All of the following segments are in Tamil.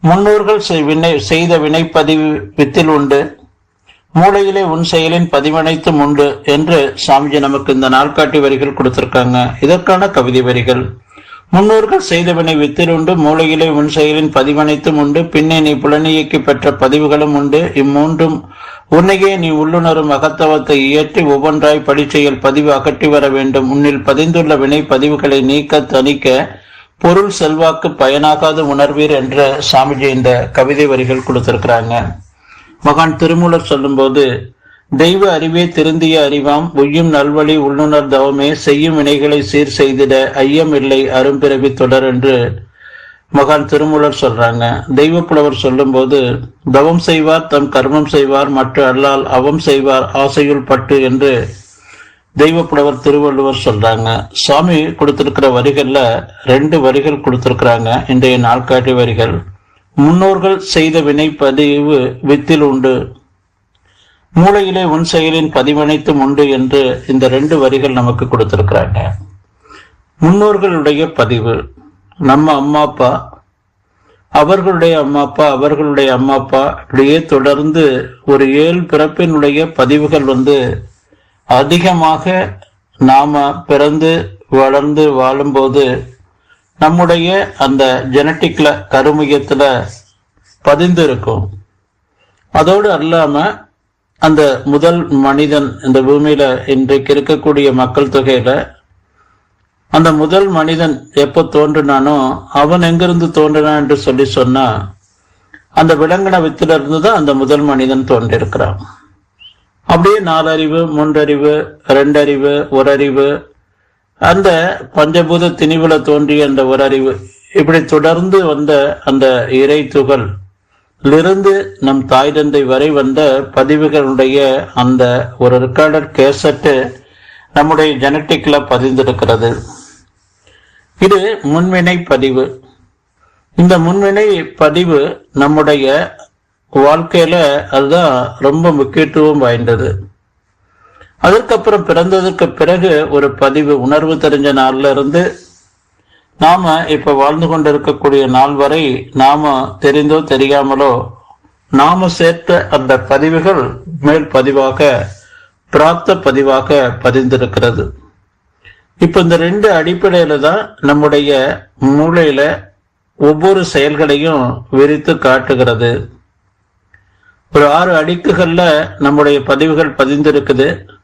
முன்னோர்கள் செய்- வினை- செய்த வினைப்பதிவு வித்தில் உண்டு. மூளையிலே உன் செயலின் பதிவனைத்தும் உண்டு என்று சாமிஜி நமக்கு இந்த நாள்காட்டி வரிகள் கொடுத்திருக்காங்க. இதற்கான கவிதை வரிகள். முன்னோர்கள் செய்த வினை வித்தில் உண்டு மூளையிலே உன் செயலின் பதிவனைத்தும் உண்டு பின்னே நீ புலனியக்கி பெற்ற பதிவுகளும் உண்டு. இம்மூன்றும் உன்னையே நீ உள்ளுணரும் அகத்தவத்தை இயற்றி ஒவ்வொன்றாய் படிச்செயல் பதிவு அகற்றி வர வேண்டும். உன்னில் பதிந்துள்ள வினை பதிவுகளை நீக்க தணிக்க பொருள் செல்வாக்கு பயனாகாது உணர்வீர் என்ற சாமிஜி இந்த கவிதை வரிகள் கொடுத்திருக்கிறாங்க. மகான் திருமூலர் சொல்லும்போது தெய்வ அறிவே திருந்திய அறிவாம் உய்யும் நல்வழி உள்ளுணர் தவமே செய்யும் வினைகளை சீர் செய்திட ஐயம் இல்லை அரும்பிறவி தொடர் என்று மகான் திருமூலர் சொல்றாங்க. தெய்வ புலவர் சொல்லும்போது தவம் செய்வார் தம் கர்மம் செய்வார் மற்ற அல்லால் அவம் செய்வார் ஆசையுள் பட்டு என்று தெய்வ புலவர் திருவள்ளுவர் சொல்றாங்க. சுவாமி கொடுத்திருக்கிற வரிகள்ல ரெண்டு வரிகள் கொடுத்திருக்கிறாங்க. இன்றைய நாள்காட்டி வரிகள். முன்னோர்கள் செய்த வினை பதிவு வித்தில் உண்டு. மூளையிலே உன் செயலின் பதிவனைத்தும் உண்டு என்று இந்த ரெண்டு வரிகள் நமக்கு கொடுத்திருக்கிறாங்க. முன்னோர்களுடைய பதிவு. நம்ம அம்மா அப்பா. அவர்களுடைய அம்மா அப்பா அவர்களுடைய அம்மா அப்பா. இப்படியே தொடர்ந்து ஒரு ஏழு பிறப்பினுடைய பதிவுகள் வந்து அதிகமாக நாம பிறந்து வளர்ந்து வாழும்போது நம்முடைய அந்த ஜெனட்டிக்ல கருமையத்துல பதிந்து இருக்கும் அதோடு அல்லாம அந்த முதல் மனிதன் இந்த பூமியில இன்றைக்கு இருக்கக்கூடிய மக்கள் தொகையில அந்த முதல் மனிதன் எப்போ தோன்றினானோ அவன் எங்கிருந்து தோன்றினான் என்று சொல்லி சொன்னா அந்த விலங்கின வித்திலிருந்து தான் அந்த முதல் மனிதன் தோன்றியிருக்கிறான். அப்படியே நாலறிவு மூன்றறிவு ரெண்டறிவு ஒரு அறிவு அந்த பஞ்சபூத திணிவுல தோன்றிய அந்த ஒரு அறிவு இப்படி தொடர்ந்து வந்த அந்த இறை துகள்லிருந்து நம் தாய் தந்தை வரை வந்த பதிவுகளுடைய அந்த ஒரு ரெக்கார்டட் கேசட்டு நம்முடைய ஜெனட்டிக்ல பதிந்திருக்கிறது. இது முன்வினை பதிவு. இந்த முன்வினை பதிவு நம்முடைய வாழ்க்கையில் அதுதான் ரொம்ப முக்கியத்துவம் வாய்ந்தது. அதற்கப்புறம் பிறந்ததற்கு பிறகு ஒரு பதிவு உணர்வு தெரிஞ்ச நாள்ல இருந்து நாம இப்ப வாழ்ந்து கொண்டிருக்கக்கூடிய நாள் வரை நாம தெரிந்தோ தெரியாமலோ நாம சேர்த்த அந்த பதிவுகள் மேல் பதிவாக பிராப்த பதிவாக பதிந்திருக்கிறது. இப்ப இந்த ரெண்டு அடிப்படையில தான் நம்முடைய மூளையில ஒவ்வொரு செயல்களையும் விரித்து காட்டுகிறது. ஒரு ஆறு அடுக்குகள்ல நம்முடைய பதிவுகள் பதிந்திருக்குது.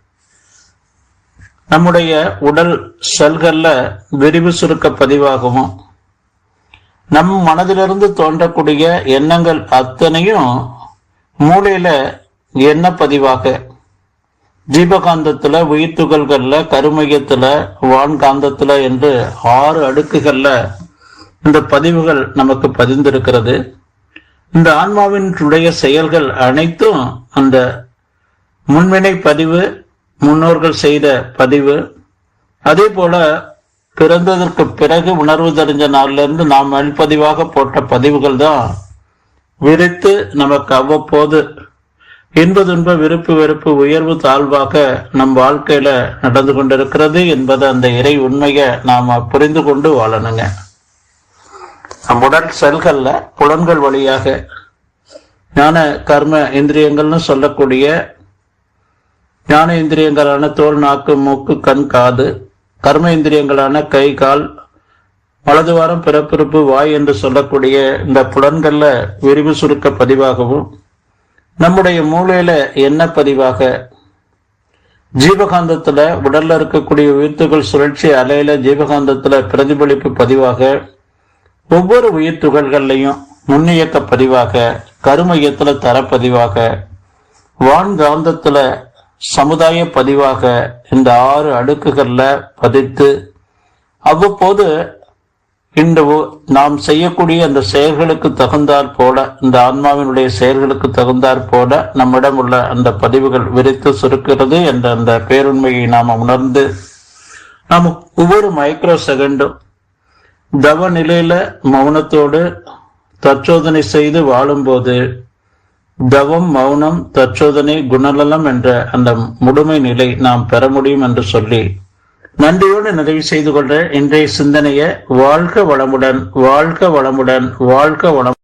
நம்முடைய உடல் செல்கள்ல விரிவு சுருக்க பதிவாகவும் நம் மனதிலிருந்து தோன்றக்கூடிய எண்ணங்கள் அத்தனையும் மூளையில எண்ண பதிவாக? ஜீபகாந்தத்துல உயிர் துகள்கள்ல கருமையத்துல வான்காந்தத்துல என்று ஆறு அடுக்குகள்ல இந்த பதிவுகள் நமக்கு பதிந்திருக்கிறது. இந்த ஆன்மாவினுடைய செயல்கள் அனைத்தும் அந்த முன்வினை பதிவு முன்னோர்கள் செய்த பதிவு அதே போல பிறந்ததற்கு பிறகு உணர்வு தெரிஞ்ச நாளிலிருந்து நாம் மேல்பதிவாக போட்ட பதிவுகள் தான் விரித்து நமக்கு அவ்வப்போது இன்ப துன்ப விருப்பு வெறுப்பு உயர்வு தாழ்வாக நம் வாழ்க்கையில நடந்து கொண்டிருக்கிறது என்பது அந்த இறை உண்மையை நாம புரிந்து கொண்டு வாழணுங்க. நம் உடல் செல்கள்ல புலன்கள் வழியாக ஞான கர்ம இந்திரியங்கள்னு சொல்லக்கூடிய ஞான இந்திரியங்களான தோல் நாக்கு மூக்கு கண் காது கர்ம இந்திரியங்களான கை கால் வலது வாரம் பிறப்பிறப்பு வாய் என்று சொல்லக்கூடிய இந்த புலன்கள்ல விரிவு சுருக்க பதிவாகவும் நம்முடைய மூளையில என்ன பதிவாக? ஜீவகாந்தத்துல உடல்ல இருக்கக்கூடிய உயிர்த்துகள் சுழற்சி அலையில ஜீவகாந்தத்துல பிரதிபலிப்பு பதிவாக ஒவ்வொரு உயிர் துகள்கள்லையும் நுண்ணியக்க பதிவாக கருமையத்துல தரப்பதிவாக வான்காந்தத்துல சமுதாய பதிவாக இந்த ஆறு அடுக்குகள்ல பதித்து அவ்வப்போது இந்த நாம் செய்யக்கூடிய அந்த செயல்களுக்கு தகுந்தாற் போல இந்த ஆன்மாவினுடைய செயல்களுக்கு தகுந்தாற் போல நம்மிடம் உள்ள அந்த பதிவுகள் விரித்து சுருக்கிறது என்ற அந்த பேருண்மையை நாம் உணர்ந்து நாம் ஒவ்வொரு மைக்ரோ செகண்டும் தவ நிலையில மௌனத்தோடு தற்சோதனை செய்து வாழும்போது தவம் மௌனம் தற்சோதனை குணநலம் என்ற அந்த முழுமை நிலை நாம் பெற முடியும் என்று சொல்லி நன்றியோடு நிறைவு செய்து கொண்ட இன்றைய சிந்தனையை வாழ்க வளமுடன் வாழ்க வளமுடன் வாழ்க வளம்